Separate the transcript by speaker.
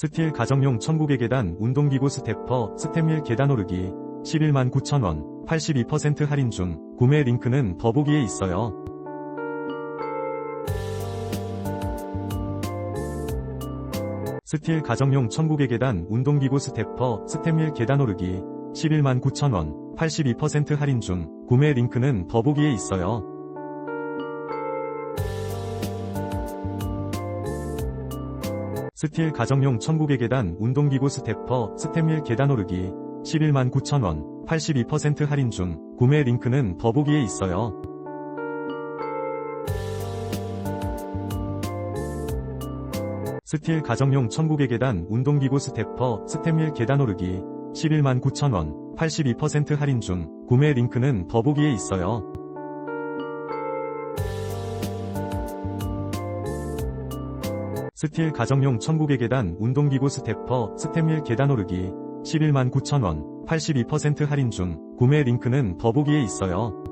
Speaker 1: 스틸 가정용 1900계단 운동기구 스태퍼 스텝밀 계단 오르기 11만 9천원 82% 할인 중 구매 링크는 더보기에 있어요. 스틸 가정용 1900계단 운동기구 스태퍼 스텝밀 계단 오르기 11만 9천원 82% 할인 중 구매 링크는 더보기에 있어요. 스틸 가정용 1900계단 운동기구 스태퍼 스텝밀 계단 오르기 11만 9천원 82% 할인 중 구매 링크는 더보기에 있어요. 스틸 가정용 1900계단 운동기구 스태퍼 스텝밀 계단 오르기 11만 9천원 82% 할인 중 구매 링크는 더보기에 있어요. 스틸 가정용 1900계단 운동기구 스태퍼 스텝밀 계단 오르기 11만 9천원 82% 할인 중 구매 링크는 더보기에 있어요.